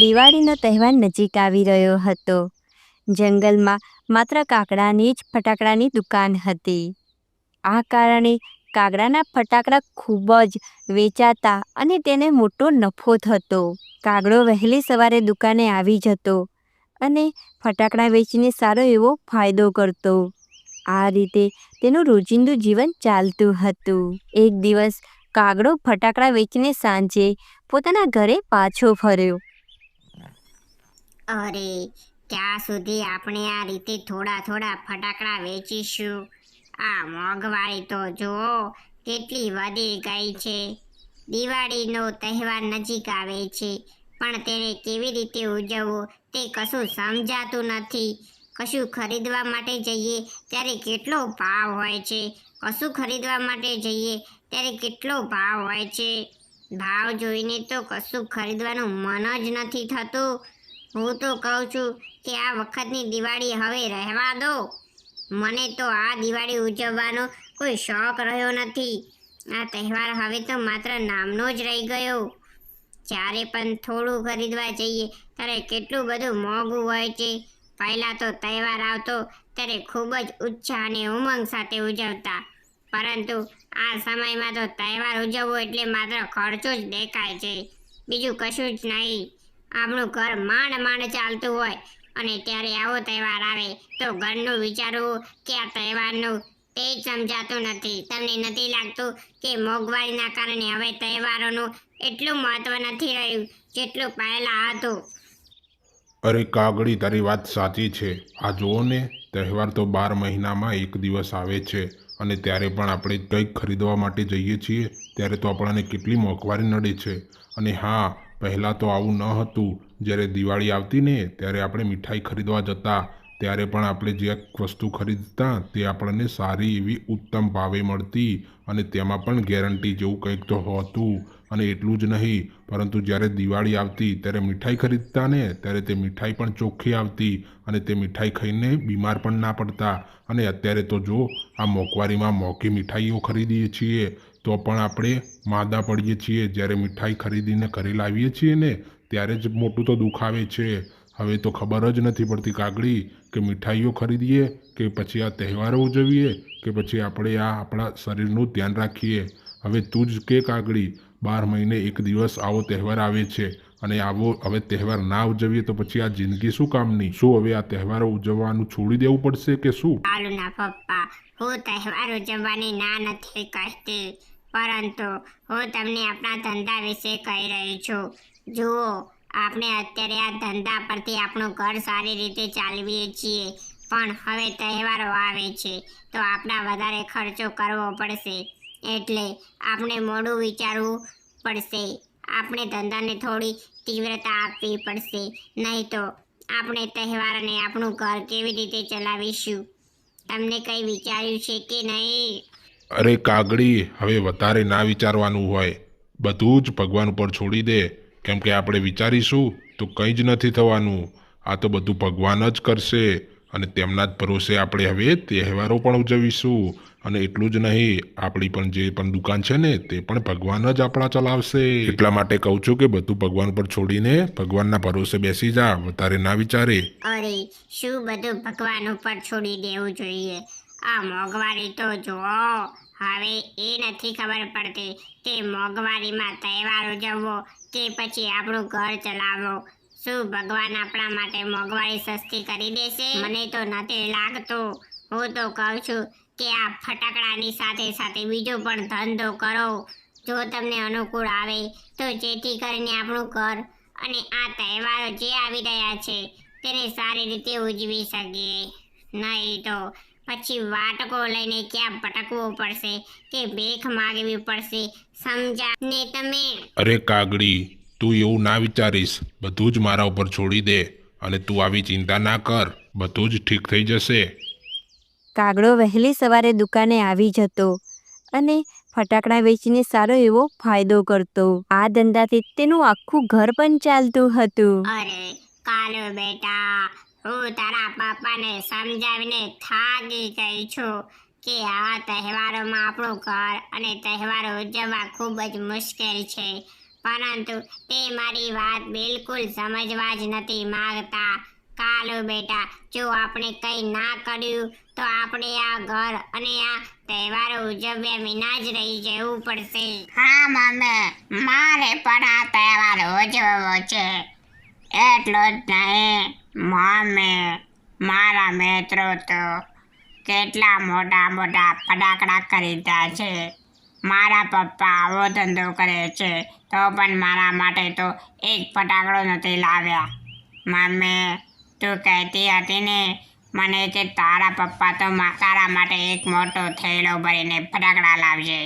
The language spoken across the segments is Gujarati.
દિવાળીનો તહેવાર નજીક આવી રહ્યો હતો. જંગલમાં માત્ર કાગડાની જ ફટાકડાની દુકાન હતી. આ કારણે કાગડાના ફટાકડા ખૂબ જ વેચાતા અને તેને મોટો નફો થતો. કાગડો વહેલી સવારે દુકાને આવી જતો અને ફટાકડા વેચીને સારો એવો ફાયદો કરતો. આ રીતે તેનું રોજિંદુ જીવન ચાલતું હતું. એક દિવસ કાગડો ફટાકડા વેચીને સાંજે પોતાના ઘરે પાછો ફર્યો. અરે, ત્યાં સુધી આપણે આ રીતે થોડા થોડા ફટાકડા વેચીશું. આ મોંઘવારી તો જુઓ, કેટલી વધી ગઈ છે. દિવાળીનો તહેવાર નજીક આવે છે, પણ તેને કેવી રીતે ઉજવવું તે કશું સમજાતું નથી. કશું ખરીદવા માટે જઈએ ત્યારે કેટલો ભાવ હોય છે. કશું ખરીદવા માટે જઈએ ત્યારે કેટલો ભાવ હોય છે. ભાવ જોઈને તો કશું ખરીદવાનું મન જ નથી થતું. હું તો કહું છું કે આ વખતની દિવાળી હવે રહેવા દો. મને તો આ દિવાળી ઉજવવાનો કોઈ શોખ રહ્યો નથી. આ તહેવાર હવે તો માત્ર નામનો જ રહી ગયો. જ્યારે પણ થોડું ખરીદવા જઈએ ત્યારે કેટલું બધું મોંઘું હોય છે. પહેલાં તો તહેવાર આવતો ત્યારે ખૂબ જ ઉત્સાહ અને ઉમંગ સાથે ઉજવતા. પરંતુ આ સમયમાં તો તહેવાર ઉજવવો એટલે માત્ર ખર્ચો જ દેખાય છે. બીજું કશું જ નહીં. આપણું ઘર માંડ માંડ ચાલતું હોય અને ત્યારે આવો તહેવાર આવે તો ઘરનું વિચારવું કે આ તહેવારનું તે જ સમજાતું નથી. તમને નથી લાગતું કે મોંઘવારીના કારણે હવે તહેવારોનું એટલું મહત્વ નથી રહ્યું જેટલું પહેલાં હતું? અરે કાગડી તારી વાત સાચી છે. આ જુઓ ને, તહેવાર તો બાર મહિનામાં એક દિવસ આવે છે અને ત્યારે પણ આપણે કંઈક ખરીદવા માટે જઈએ છીએ, ત્યારે તો આપણને કેટલી મોંઘવારી નડે છે. અને હા પહેલાં તો આવું ન હતું. જ્યારે દિવાળી આવતી ને ત્યારે આપણે મીઠાઈ ખરીદવા જતા, ત્યારે પણ આપણે જે વસ્તુ ખરીદતા, તે આપણને સારી એવી ઉત્તમ ભાવે મળતી અને તેમાં પણ ગેરંટી જેવું કંઈક તો હોતું અને એટલું જ નહીં. પરંતુ જ્યારે દિવાળી આવતી, ત્યારે મીઠાઈ ખરીદતા ને, ત્યારે તે મીઠાઈ પણ ચોખ્ખી આવતી અને તે મીઠાઈ ખાઈને બીમાર પણ ના પડતા. અને અત્યારે તો જો, આ મોંઘવારીમાં મોંઘી મીઠાઈઓ ખરીદીએ છીએ તો પણ આપણે માદા પડીએ છીએ. જ્યારે મીઠાઈ ખરીદીને ઘરે લાવીએ છીએ ને, ત્યારે જ મોટું તો દુખાવે છે. હવે તો ખબર જ નથી પડતી કાગડી કે મીઠાઈઓ ખરીદીએ કે પછી આ તહેવારો ઉજવીએ કે પછી આપણે આ આપણા શરીરનું ધ્યાન રાખીએ. હવે તું જ કે કાગડી બાર મહિને એક દિવસ આવો તહેવાર આવે છે અને આવો, હવે તહેવાર ના ઉજવીએ તો પછી આ જિંદગી શું કામની? શું હવે આ તહેવારો ઉજવવાનું છોડી દેવું પડશે કે શું? ના પપ્પા, હું તહેવાર ઉજવવાની ના નથી કહેતી પરંતુ હું તમને આપણા ધંધા વિશે કહી રહી છું. જુઓ, આપણે અત્યારે આ ધંધા પરથી આપણું ઘર સારી રીતે ચાલવીએ છીએ. પણ હવે તહેવારો આવે છે, તો આપણા વધારે ખર્ચો કરવો પડશે. એટલે આપણે મોડું વિચારવું પડશે. આપણે ધંધાને થોડી તીવ્રતા આપવી પડશે. નહીં તો આપણે તહેવારને આપણું ઘર કેવી રીતે ચલાવીશું? તમને કંઈ વિચાર્યું છે કે નહીં? અરે કાગડી, હવે વધારે ના વિચારવાનું હોય. બધું જ ભગવાન ઉપર છોડી દે. કેમ કે આપણે વિચારીશું, તો કંઈ જ નથી થવાનું. આ તો બધું ભગવાન જ કરશે. અને તેમના જ ભરોસે આપણે હવે તહેવારો પણ ઉજવીશું. અને એટલું જ નહીં, આપણી પણ જે પણ દુકાન છે ને, તે પણ ભગવાન જ આપણા ચલાવશે. એટલા માટે કહું છું કે બધું ભગવાન પર છોડીને ભગવાનના ભરોસે બેસી જા, વધારે ના વિચારે. અરે, શું બધું ભગવાન ઉપર છોડી દેવું જોઈએ? આ મોંઘવારી તો જુઓ, હવે એ નથી ખબર પડતી કે મોંઘવારીમાં તહેવાર ઉજવવો કે પછી આપણું ઘર ચલાવવો. શું ભગવાન આપણા માટે મોંઘવારી સસ્તી કરી દેશે? મને તો નથી લાગતું. હું તો કહું છું કે આ ફટાકડાની સાથે સાથે બીજો પણ ધંધો કરો. જો તમને અનુકૂળ આવે તો જેથી કરીને આપણું ઘર અને આ તહેવારો જે આવી રહ્યા છે તેને સારી રીતે ઉજવી શકીએ. નહીં તો પછી વાટકો લઈને ક્યાં ભટકવું પડશે કે ભેખ માગવી પડશે સમજા ને તમે? અરે કાગડી તું એવું ના વિચારીશ. બધું જ મારા ઉપર છોડી દે અને તું આવી ચિંતા ના કર. બધું જ ઠીક થઈ જશે. કાગડો વહેલી સવારે દુકાને આવી જતો અને ફટાકડા વેચીને સારો એવો ફાયદો કરતો. આ ધંધાથી તેનું આખું ઘર પણ ચાલતું હતું. અરે કાલો બેટા હું તારા પપ્પાને સમજાવીને થાકી ગઈ છું કે આ તહેવારોમાં આપણું ઘર અને તહેવારો ઉજવવા ખૂબ જ મુશ્કેલ છે. પરંતુ તે મારી વાત બિલકુલ સમજવા જ નથી માંગતા. કાલો બેટા, જો આપણે કંઈ ના કર્યું, તો આપણે આ ઘર અને આ તહેવારો ઉજવ્યા વિના જ રહી જવું પડશે. હા, મમ્મી. મારે પણ આ તહેવાર ઉજવવો છે. એટલું જ નહીં મમ્મી મારા મિત્રો તો કેટલા મોટા મોટા ફટાકડા ખરીદ્યા છે. મારા પપ્પા આવો ધંધો કરે છે, તો પણ મારા માટે તો એક ફટાકડો નથી લાવ્યા. મમ્મી તું કહેતી હતી ને મને કે તારા પપ્પા તો તારા માટે એક મોટો થેલો ભરીને ફટાકડા લાવજે.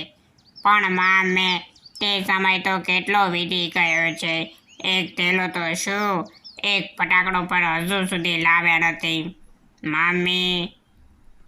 પણ મા મેં તે સમય તો કેટલો વીતી ગયો છે. એક થેલો તો શું? એક ફટાકડો પણ હજુ સુધી લાવ્યા નથી. મામી,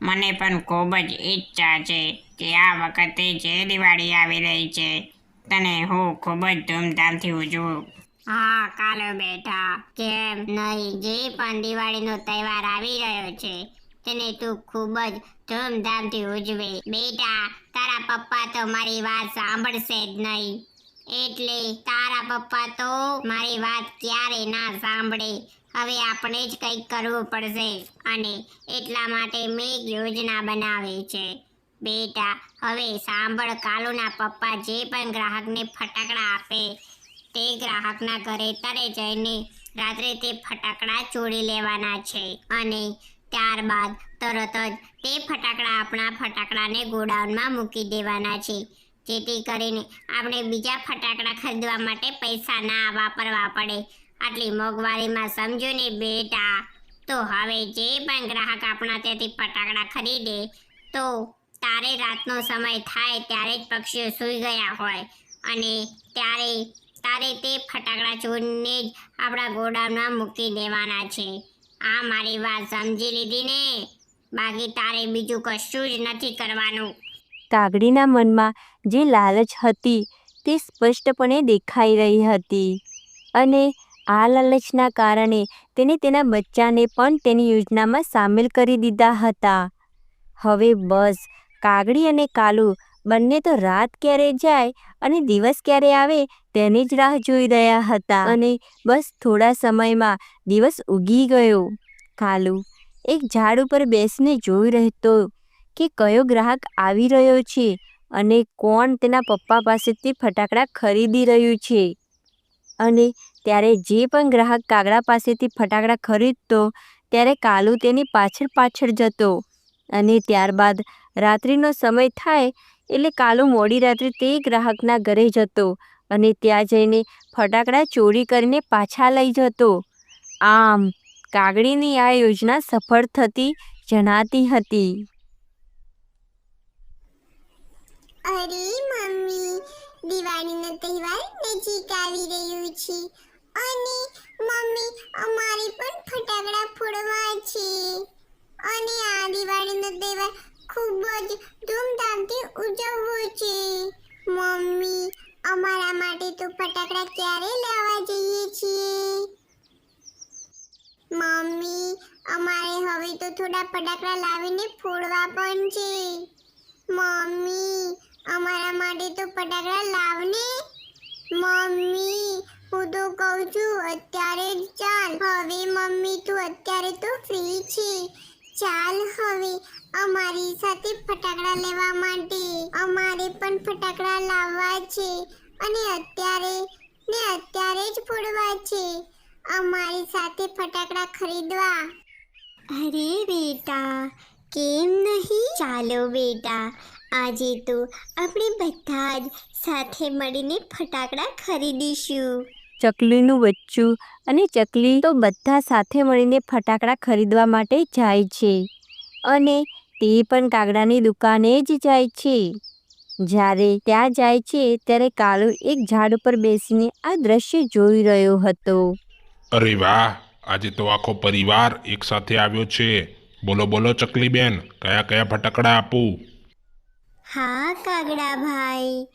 મને પણ ખૂબ જ ઈચ્છા છે કે આ વખતે જે દિવાળી આવી રહી છે, તને હું ખૂબ જ ધૂમધામથી ઉજવું. હા, કાલો બેટા. કેમ નહીં? જે પણ દિવાળીનો તહેવાર આવી રહ્યો છે, તેને તું ખૂબ જ ધૂમધામથી ઉજવે. બેટા, તારા પપ્પા તો મારી વાત સાંભળશે જ નહીં. એટલે તારા પપ્પા તો મારી વાત ક્યારે ના સાંભળે. હવે આપણે જ કંઈક કરવું પડશે અને એટલા માટે મેં એક યોજના બનાવી છે. બેટા, હવે સાંભળ કાલુના પપ્પા જે પણ ગ્રાહકને ફટાકડા આપે, તે ગ્રાહકના ઘરે તરે જઈને રાત્રે તે ફટાકડા ચોરી લેવાના છે અને ત્યારબાદ તરત જ તે ફટાકડા આપણા ફટાકડાને ગોડાઉનમાં મૂકી દેવાના છે. જેથી કરીને આપણે બીજા ફટાકડા ખરીદવા માટે પૈસા ના વાપરવા પડે. આટલી મોંઘવારીમાં સમજો ને બેટા. તો હવે જે પણ ગ્રાહક આપણા ત્યાંથી ફટાકડા ખરીદે, તો તારે રાતનો સમય થાય ત્યારે જ પક્ષીઓ સૂઈ ગયા હોય. અને ત્યારે તારે તે ફટાકડા ચોરીને જ આપણા ગોડાઉનમાં મૂકી દેવાના છે. આ મારી વાત સમજી લીધી ને? બાકી તારે બીજું કશું જ નથી કરવાનું. કાગડીના મનમાં જે લાલચ હતી તે સ્પષ્ટપણે દેખાઈ રહી હતી. અને આ લાલચના કારણે તેને તેના બચ્ચાને પણ તેની યોજનામાં સામેલ કરી દીધા હતા. હવે બસ, કાગડી અને કાલુ બંને તો રાત ક્યારે જાય અને દિવસ ક્યારે આવે તેની જ રાહ જોઈ રહ્યા હતા. અને બસ થોડા સમયમાં દિવસ ઉગી ગયો. કાલુ એક ઝાડ ઉપર બેસીને જોઈ રહેતો કે કયો ગ્રાહક આવી રહ્યો છે અને કોણ તેના પપ્પા પાસેથી ફટાકડા ખરીદી રહ્યું છે? અને ત્યારે જે પણ ગ્રાહક કાગડા પાસેથી ફટાકડા ખરીદતો, ત્યારે કાલુ તેની પાછળ પાછળ જતો. અને ત્યારબાદ રાત્રિનો સમય થાય એટલે કાલુ મોડી રાત્રે તે ગ્રાહકના ઘરે જતો અને ત્યાં જઈને ફટાકડા ચોરી કરીને પાછા લઈ જતો. આમ કાગડીની આ યોજના સફળ થતી જણાતી હતી. અરે મમ્મી, દિવાળીનો તહેવાર નજીક આવી રહ્યો છે. અને મમ્મી, અમારે પણ ફટાકડા ફોડવા છે. અને આ દિવાળીનો તહેવાર ખૂબ જ ધૂમધામથી ઉજવવો છે. મમ્મી, અમારા માટે તો ફટાકડા ક્યારે લાવવા જઈએ છીએ? મમ્મી, અમારે હવે તો થોડા ફટાકડા લાવીને ફોડવા પણ છે. મમ્મી અમારા માટે તો ફટાકડા લાવને. મમ્મી, હું તો કહું છું, અત્યારે જ ચાલ. હવે મમ્મી, તું અત્યારે તો ફ્રી છે. ચાલ હવે અમારી સાથે ફટાકડા લેવા માટે. અમારે પણ ફટાકડા લાવવા છે અને અત્યારે ને અત્યારે જ ફોડવા છે. અમારી સાથે ફટાકડા ખરીદવા. અરે બેટા, કેમ નહીં? ચાલો બેટા આજે તો આપણે બધા જ સાથે મળીને ફટાકડા ખરીદીશું. ચકલીનું બચ્ચું અને ચકલી તો બધા સાથે મળીને ફટાકડા ખરીદવા માટે જાય છે. અને તે પણ કાગડાની દુકાને જ જાય છે. જ્યારે ત્યાં જાય છે ત્યારે કાળુ એક ઝાડ ઉપર બેસીને આ દ્રશ્ય જોઈ રહ્યો હતો. અરે વાહ! આજે તો આખો પરિવાર એક સાથે આવ્યો છે. બોલો બોલો ચકલી બેન કયા કયા ફટાકડા આપું? હા કાગડા ભાઈ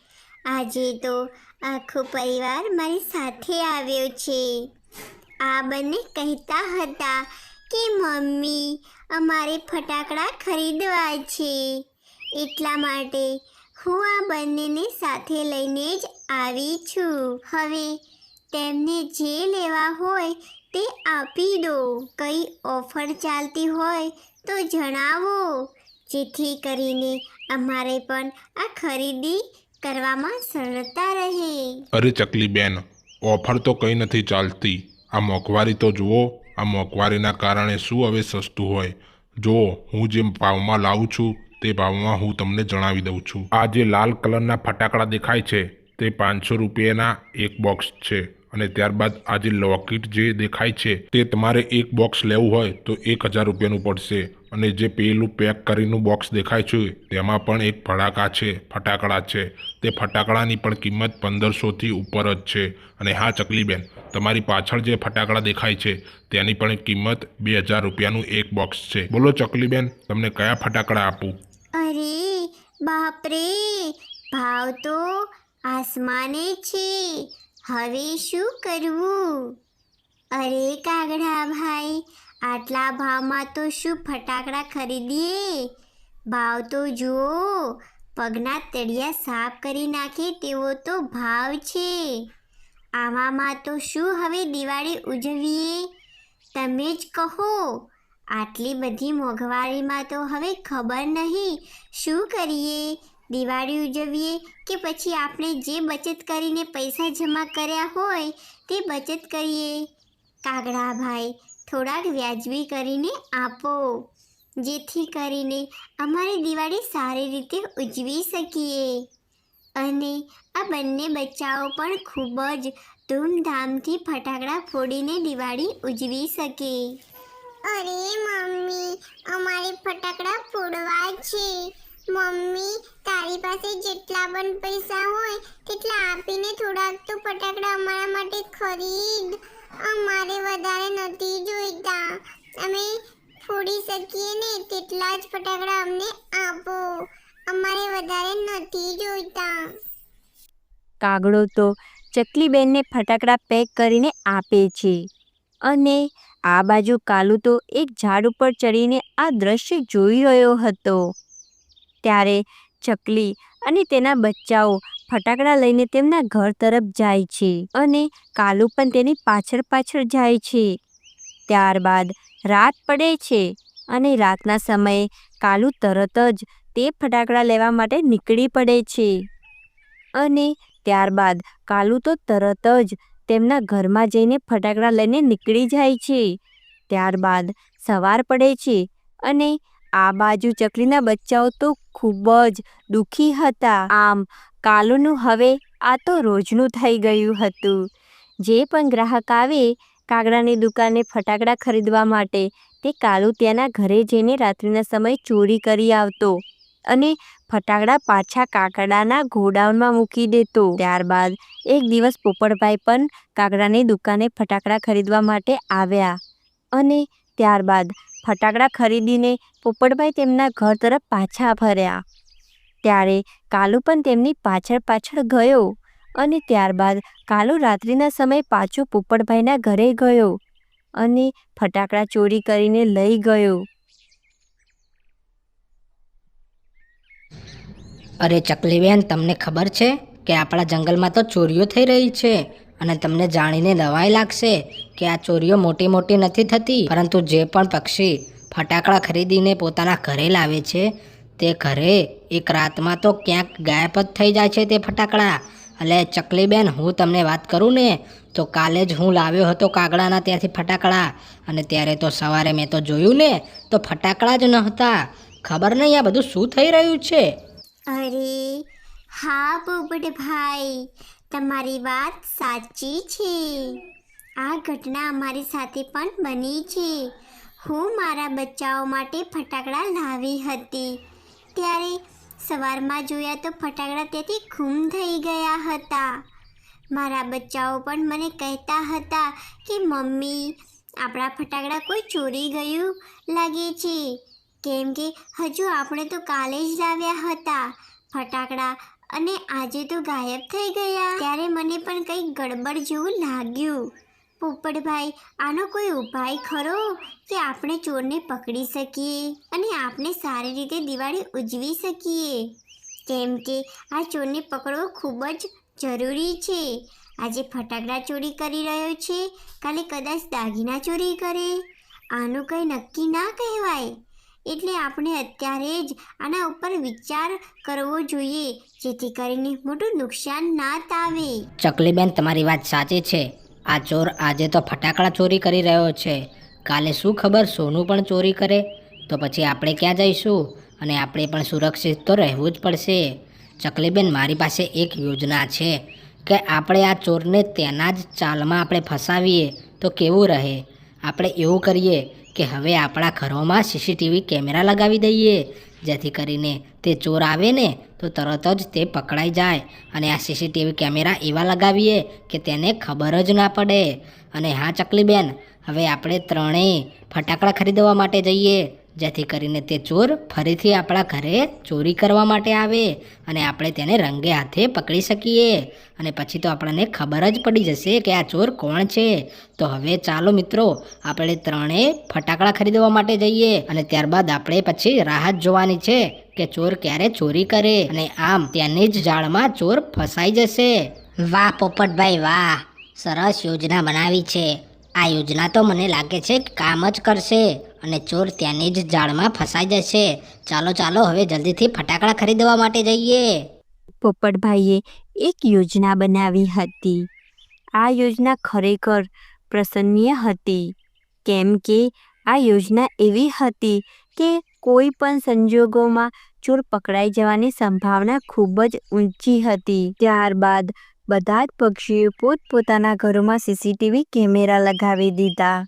આજે તો આખો પરિવાર મારી સાથે આવ્યો છે. આ બંને કહેતા હતા કે, મમ્મી, અમારે ફટાકડા ખરીદવા છે. એટલા માટે હું આ બંનેને સાથે લઈને જ આવી છું. હવે તેમને જે લેવા હોય તે આપી દો. કઈ ઓફર ચાલતી હોય તો જણાવો. જેથી કરીને અમારે પણ આ ખરીદી કરવામાં સરળતા રહે. અરે ચકલી બેન, ઓફર તો કંઈ નથી ચાલતી. આ મોંઘવારી તો જુઓ, આ મોંઘવારીના કારણે શું હવે સસ્તું હોય. જુઓ હું જે ભાવમાં લાવું છું, તે ભાવમાં હું તમને જણાવી દઉં છું. આ જે લાલ કલરના ફટાકડા દેખાય છે, તે પાંચસો રૂપિયાના એક બોક્સ છે. અને ત્યારબાદ આ જે લોકેટ જે દેખાય છે, તે તમારે એક બોક્સ લેવું હોય તો એક હજાર રૂપિયાનું પડશે. અને જે પેલું પેક કરીનું બોક્સ દેખાય છે, તેમાં પણ એક ફટાકા છે, ફટાકડા છે. તે ફટાકડાની પણ કિંમત પંદરસોથી ઉપર જ છે. અને હા, ચકલીબેન, તમારી પાછળ જે ફટાકડા દેખાય છે, તેની પણ કિંમત બે હજાર રૂપિયાનું એક બોક્સ છે. બોલો, ચકલીબેન, તમને કયા ફટાકડા આપું? અરે, બાપરે, ભાવ તો આસમાને છે. હવે શું કરવું? અરે, કાગડા ભાઈ આટલા ભાવમાં તો શું ફટાકડા ખરીદીએ ભાવ તો જુઓ, પગના તળિયા સાફ કરી નાખે તેવો તો ભાવ છે. આવામાં તો શું હવે દિવાળી ઉજવીએ? તમે જ કહો, આટલી બધી મોંઘવારીમાં તો હવે ખબર નહીં, શું કરીએ? દિવાળી ઉજવીએ કે પછી આપણે જે બચત કરીને પૈસા જમા કર્યા હોય તે બચત કરીએ? કાગડાભાઈ થોડાક વ્યાજબી કરીને આપો. જેથી કરીને અમારી દિવાળી સારી રીતે ઉજવી શકીએ. અને આ બંને બચ્ચાઓ પણ ખૂબ જ ધૂમધામથી ફટાકડા ફોડીને દિવાળી ઉજવી શકે. અરે મમ્મી, અમારે ફટાકડા ફોડવા છે. મમ્મી, તારી પાસે જેટલા પણ પૈસા હોય, તેટલા આપીને થોડાક તો ફટાકડા અમારા માટે ખરીદ. અમારે વધારે નથી જોઈતા. અમે ફોડી શકીએ ને તેટલા જ ફટાકડા અમને આપો. અમારે વધારે નથી જોઈતા. કાગડો તો ચકલીબેનને ફટાકડા પેક કરીને આપે છે. અને આ બાજુ કાલુ તો એક ઝાડ ઉપર ચડીને આ દ્રશ્ય જોઈ રહ્યો હતો. ત્યારે ચકલી અને તેના બચ્ચાઓ ફટાકડા લઈને તેમના ઘર તરફ જાય છે અને કાલુ પણ તેની પાછળ પાછળ જાય છે. ત્યારબાદ રાત પડે છે અને રાતના સમયે કાલુ તરત જ તે ફટાકડા લેવા માટે નીકળી પડે છે. અને ત્યારબાદ કાલુ તો તરત જ તેમના ઘરમાં જઈને ફટાકડા લઈને નીકળી જાય છે. ત્યારબાદ સવાર પડે છે અને આ બાજુ ચકલીના બચ્ચાઓ તો ખૂબ જ દુઃખી હતા. આમ, કાલુનું હવે આ તો રોજનું થઈ ગયું હતું. જે પણ ગ્રાહક આવે, કાગડાની દુકાને ફટાકડા ખરીદવા માટે, તે કાલુ ત્યાંના ઘરે જઈને રાત્રિના સમયે ચોરી કરી આવતો અને ફટાકડા પાછા કાકડાના ગોડાઉનમાં મૂકી દેતો. ત્યારબાદ, એક દિવસ પોપટભાઈ પણ કાગડાની દુકાને ફટાકડા ખરીદવા માટે આવ્યા અને ત્યારબાદ ફટાકડા ખરીદીને પોપટભાઈ તેમના ઘર તરફ પાછા ફર્યા. ત્યારે કાલુ પણ તેમની પાછળ પાછળ ગયો અને ત્યારબાદ કાલુ રાત્રિના સમયે પાછો પોપટભાઈના ઘરે ગયો અને ફટાકડા ચોરી કરીને લઈ ગયો. અરે ચકલીબેન, તમને ખબર છે કે આપણા જંગલમાં તો ચોરીઓ થઈ રહી છે અને તમને જાણીને નવાઈ લાગશે? કે આ ચોરીઓ મોટી મોટી નથી થતી, પરંતુ જે પણ પક્ષી ફટાકડા ખરીદીને પોતાના ઘરે લાવે છે, તે ઘરે એક રાતમાં તો ક્યાંક ગાયબ જ થઈ જાય છે તે ફટાકડા. એટલે ચકલીબેન, હું તમને વાત કરું ને? તો કાલે જ હું લાવ્યો હતો કાગડાના ત્યાંથી ફટાકડા, અને ત્યારે તો સવારે મેં તો જોયું ને, તો ફટાકડા જ ન હતા ખબર નહીં આ બધું શું થઈ રહ્યું છે? અરે, હા પોપટભાઈ તમારી વાત સાચી છે. આ ઘટના અમારી સાથે પણ બની છે. હું મારા બચ્ચાઓ માટે ફટાકડા લાવી હતી. ત્યારે સવારમાં જોયા તો ફટાકડા ત્યાંથી ગુમ થઈ ગયા હતા. મારા બચ્ચાઓ પણ મને કહેતા હતા કે, મમ્મી, આપણા ફટાકડા કોઈ ચોરી ગયું લાગે છે. કેમ કે હજુ આપણે તો કાલે જ લાવ્યા હતા. ફટાકડા અને આજે તો ગાયબ થઈ ગયા. ત્યારે મને પણ કંઈક ગડબડ જેવું લાગ્યું. પોપટભાઈ, આનો કોઈ ઉપાય ખરો કે આપણે ચોરને પકડી શકીએ અને આપણે સારી રીતે દિવાળી ઉજવી શકીએ? કેમ કે આ ચોરને પકડવો ખૂબ જ જરૂરી છે. આજે ફટાકડા ચોરી કરી રહ્યો છે, કાલે કદાચ દાગીના ચોરી કરે. આનું કંઈ નક્કી ના કહેવાય. એટલે આપણે અત્યારે જ આના ઉપર વિચાર કરવો જોઈએ, જેથી કરીને મોટું નુકસાન ના તાવે ચકલીબેન, તમારી વાત સાચી છે. આ ચોર આજે તો ફટાકડા ચોરી કરી રહ્યો છે. કાલે શું ખબર સોનું પણ ચોરી કરે? તો પછી આપણે ક્યાં જઈશું? અને આપણે પણ સુરક્ષિત તો રહેવું જ પડશે. ચકલીબેન, મારી પાસે એક યોજના છે કે આપણે આ ચોરને તેના જ ચાલમાં આપણે ફસાવીએ તો કેવું રહે? આપણે એવું કરીએ કે હવે આપણા ઘરોમાં સીસીટીવી કેમેરા લગાવી દઈએ. જેથી કરીને તે ચોર આવે ને તો તરત જ તે પકડાઈ જાય અને આ સીસીટીવી કેમેરા એવા લગાવીએ કે તેને ખબર જ ના પડે. અને હા, ચકલીબેન, હવે આપણે ત્રણેય ફટાકડા ખરીદવા માટે જઈએ. જેથી કરીને તે ચોર ફરીથી આપણા ઘરે ચોરી કરવા માટે આવે અને આપણે તેને રંગે હાથે પકડી શકીએ. અને પછી તો આપણને ખબર જ પડી જશે કે આ ચોર કોણ છે. તો હવે ચાલો મિત્રો, આપણે ત્રણેય ફટાકડા ખરીદવા માટે જઈએ અને ત્યારબાદ આપણે પછી રાહત જોવાની છે કે ચોર ક્યારે ચોરી કરે અને આમ ત્યાંની જ જાળમાં ચોર ફસાઈ જશે. વાહ પોપટભાઈ, વાહ! સરસ યોજના બનાવી છે. આ યોજના તો મને લાગે છે કામ જ કરશે. અને ચોર ત્યાંની જ જાળમાં ફસાઈ જશે. ચાલો ચાલો, હવે જલ્દીથી ફટાકડા ખરીદવા માટે જઈએ. પોપટભાઈએ એક યોજના બનાવી હતી. આ યોજના ખરેખર પ્રસન્નીય હતી. કેમ કે આ યોજના એવી હતી કે કોઈ પણ સંજોગોમાં ચોર પકડાઈ જવાની સંભાવના ખૂબ જ ઊંચી હતી. ત્યારબાદ બધા જ પક્ષીઓ પોતપોતાના ઘરોમાં સીસીટીવી કેમેરા લગાવી દીધા.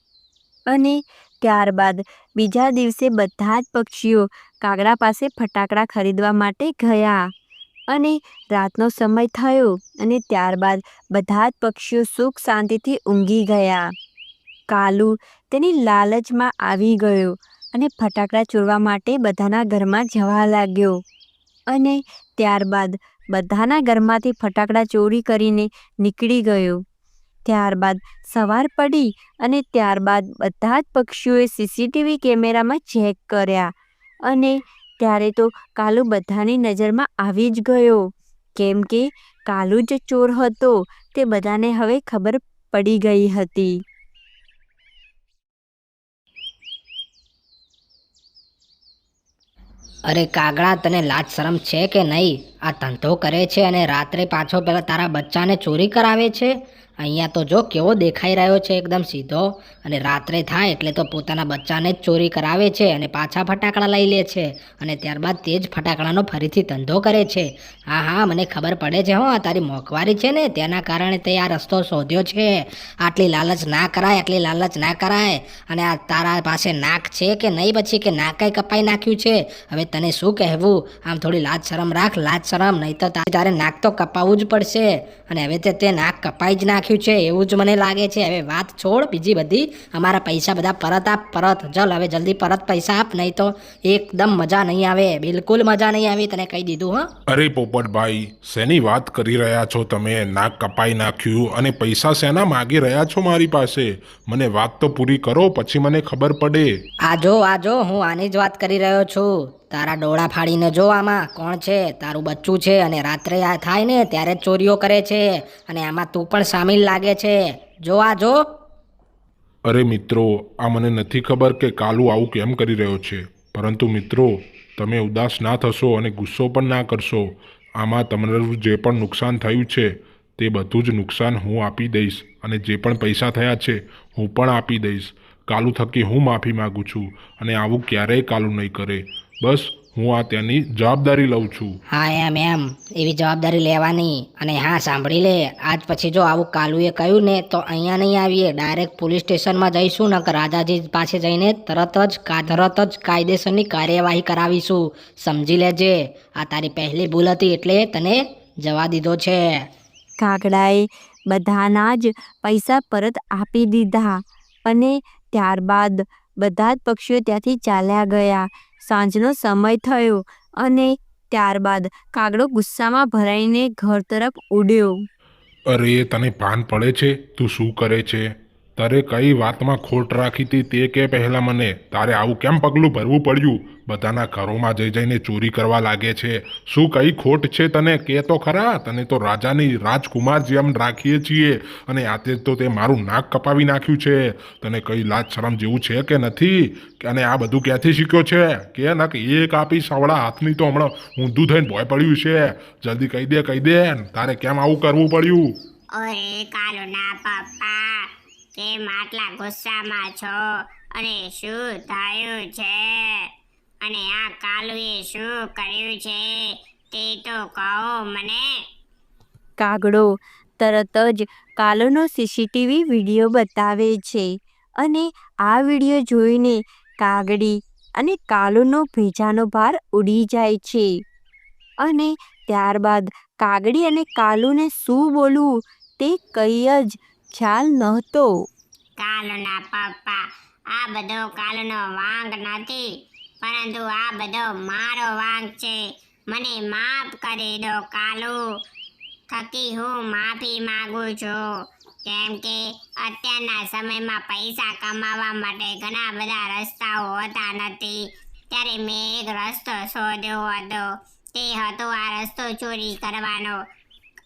અને ત્યારબાદ બીજા દિવસે બધા જ પક્ષીઓ કાગડા પાસે ફટાકડા ખરીદવા માટે ગયા. અને રાતનો સમય થયો અને ત્યારબાદ બધા જ પક્ષીઓ સુખ શાંતિથી ઊંઘી ગયા. કાલુ તેની લાલચમાં આવી ગયો અને ફટાકડા ચોરવા માટે બધાના ઘરમાં જવા લાગ્યો. અને ત્યારબાદ બધાના ઘરમાંથી ફટાકડા ચોરી કરીને નીકળી ગયો. ત્યારબાદ સવાર પડી અને ત્યારબાદ બધા જ પક્ષીઓએ સીસીટીવી કેમેરામાં ચેક કર્યા. અને ત્યારે તો કાલુ બધાની નજરમાં આવી જ ગયો. કેમ કે કાલુ જ ચોર હતો, તે બધાને હવે ખબર પડી ગઈ હતી. અરે કાગડા, તને લાજ શરમ છે કે નહીં? આ ધંધો કરે છે અને રાત્રે પાછો પેલા તારા બચ્ચાને ચોરી કરાવે છે? અહીંયા તો જો કેવો દેખાઈ રહ્યો છે એકદમ સીધો. અને રાત્રે થાય એટલે તો પોતાના બચ્ચાને જ ચોરી કરાવે છે અને પાછા ફટાકડા લઈ લે છે. અને ત્યારબાદ તે જ ફટાકડાનો ફરીથી ધંધો કરે છે. હા હા, મને ખબર પડે છે, હો તારી મોંઘવારી છે ને, તેના કારણે તે આ રસ્તો શોધ્યો છે. આટલી લાલચ ના કરાય, આટલી લાલચ ના કરાય. અને આ તારા પાસે નાક છે કે નહીં પછી કે નાકાય કપાઈ નાખ્યું છે? હવે તને શું કહેવું? આમ થોડી લાજ શરમ રાખ, લાજ શરમ, નહીં તો તારે નાક તો કપાવવું જ પડશે. અને હવે તે નાક કપાઈ જ નાખ્યું છે, એવું જ મને લાગે છે. હવે વાત છોડ, બીજી બધી અમારા પૈસા બધા પરત આપ પરત. ચલ હવે જલ્દી પરત પૈસા આપ નહીં તો એકદમ મજા નહીં આવે. બિલકુલ મજા નહીં આવી તને કહી દીધું હં. અરે પોપટભાઈ શેની વાત કરી રહ્યા છો તમે? નાક કપાઈ નાખ્યું અને પૈસા શેના માગી રહ્યા છો મારી પાસે? મને વાત તો પૂરી કરો પછી મને ખબર પડે. આ જો આ જો હું આની જ વાત કરી રહ્યો છું. તારા ડોળા ફાડીને જો આમાં કોણ છે? તારું બચ્ચું છે અને રાત્રે આ થાય ને ત્યારે ચોરીઓ કરે છે. અને આમાં તું પણ સામેલ લાગે છે. જો આ જો. અરે મિત્રો, આ મને નથી ખબર કે કાલુ આવું કેમ કરી રહ્યો છે. પરંતુ મિત્રો, તમે ઉદાસ ના થશો અને ગુસ્સો પણ ના કરશો. આમાં તમારું જે પણ નુકસાન થયું છે, તે બધું જ નુકસાન હું આપી દઈશ અને જે પણ પૈસા થયા છે, હું પણ આપી દઈશ. કાલુ થકી હું માફી માગું છું અને આવું ક્યારેય કાલુ નહીં કરે. બસ હું આ તેની જવાબદારી લઉં છું. હા એમ એમ. એવી જવાબદારી લેવાની અને હા સાંભળી લે. આજ પછી જો આવું કાલુએ કહ્યું ને તો અહીંયા નહીં આવીએ. ડાયરેક્ટ પોલીસ સ્ટેશનમાં જઈશું નકર રાજાજી પાસે જઈને તરત જ કા તરત જ કાયદેસરની કાર્યવાહી કરાવીશું. સમજી લેજે. આ તારી પહેલી ભૂલ હતી એટલે તને જવા દીધો છે. કાગડાએ બધાના જ પૈસા પરત આપી દીધા. અને ત્યારબાદ બધા જ પક્ષીઓ ત્યાંથી ચાલ્યા ગયા. સાંજનો સમય થયો અને ત્યારબાદ કાગડો ગુસ્સામાં ભરાઈને ઘર તરફ ઉડ્યો. અરે, તને ભાન પડે છે? તું શું કરે છે? તારે કઈ વાતમાં ખોટ રાખી હતી તે કે પહેલા મને? તારે આવું કેમ પગલું ભરવું પડ્યું? બધાના ઘરોમાં જઈ જઈને ચોરી કરવા લાગે છે. શું કઈ ખોટ છે તને? કે તો ખરા, તને તો રાજાની રાજકુમાર જેમ રાખીએ છીએ અને આતે તો તે મારું નાક કપાવી નાખ્યું છે. તને કઈ લાજ શરમ જેવું છે કે નથી? અને આ બધું ક્યાંથી શીખ્યો છે? કે ના એક આપી સાવડા હાથની તો હમણાં ઊંધું થઈને ભોય પડ્યું છે. જલ્દી કહી દે કહી દે. તારે કેમ આવું કરવું પડ્યું? અરે કાલો ના, પપ્પા. કેમ આટલા ગુસ્સામાં છો? અને શું થયું છે? અને આ કાલુએ શું કર્યું છે? તે તો કહો મને. કાગડો તરત જ કાલુનો સીસીટીવી વીડિયો બતાવે છે અને આ વીડિયો જોઈને કાગડી અને કાલુનો ભેજાનો ભાર ઉડી જાય છે. અને ત્યારબાદ કાગડી અને કાલુને શું બોલવું તે કઈ જ ખ્યાલ નહોતો. કાલના પપ્પા, આ બધો કાલનો વાંક નથી, પરંતુ આ બધો મારો વાંક છે. મને માફ કરી દો કાલુ. થકી હું માફી માંગુ છું. કેમ કે અત્યારના સમયમાં પૈસા કમાવા માટે ઘણા બધા રસ્તાઓ હોતા નથી. ત્યારે મેં એક રસ્તો શોધ્યો હતો. તે હતો આ રસ્તો ચોરી કરવાનો.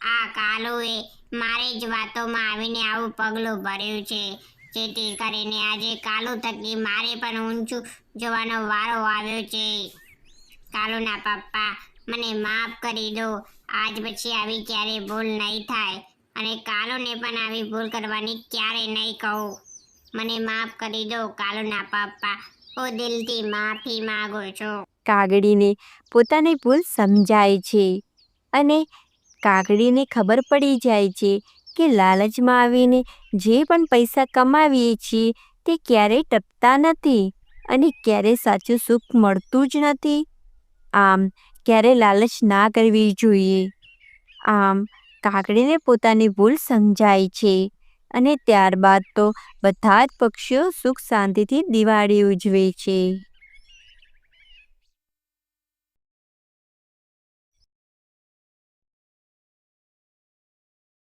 આ કાલુએ મારી જ વાતોમાં આવીને આવું પગલું ભર્યું છે. જેથી કરીને આજે કાલુ થકી મારે પણ ઊંચું જવાનો વારો આવ્યો છે. કાલુના પપ્પા, મને માફ કરી દો. આજ પછી આવી ક્યારે ભૂલ નહીં થાય અને કાલુને પણ આવી ભૂલ કરવાની ક્યારે નહીં કહું. મને માફ કરી દો, કાલુના પપ્પા. હું દિલથી માફી માગો છું. કાગડીને પોતાની ભૂલ સમજાય છે અને કાગડીને ખબર પડી જાય છે કે લાલચમાં આવીને જે પણ પૈસા કમાવીએ છીએ તે ક્યારેય ટપતા નથી અને ક્યારેય સાચું સુખ મળતું જ નથી. આમ, ક્યારે લાલચ ના કરવી જોઈએ? આમ કાગડીને પોતાની ભૂલ સમજાય છે અને ત્યારબાદ તો બધા જ પક્ષીઓ સુખ શાંતિથી દિવાળી ઉજવે છે.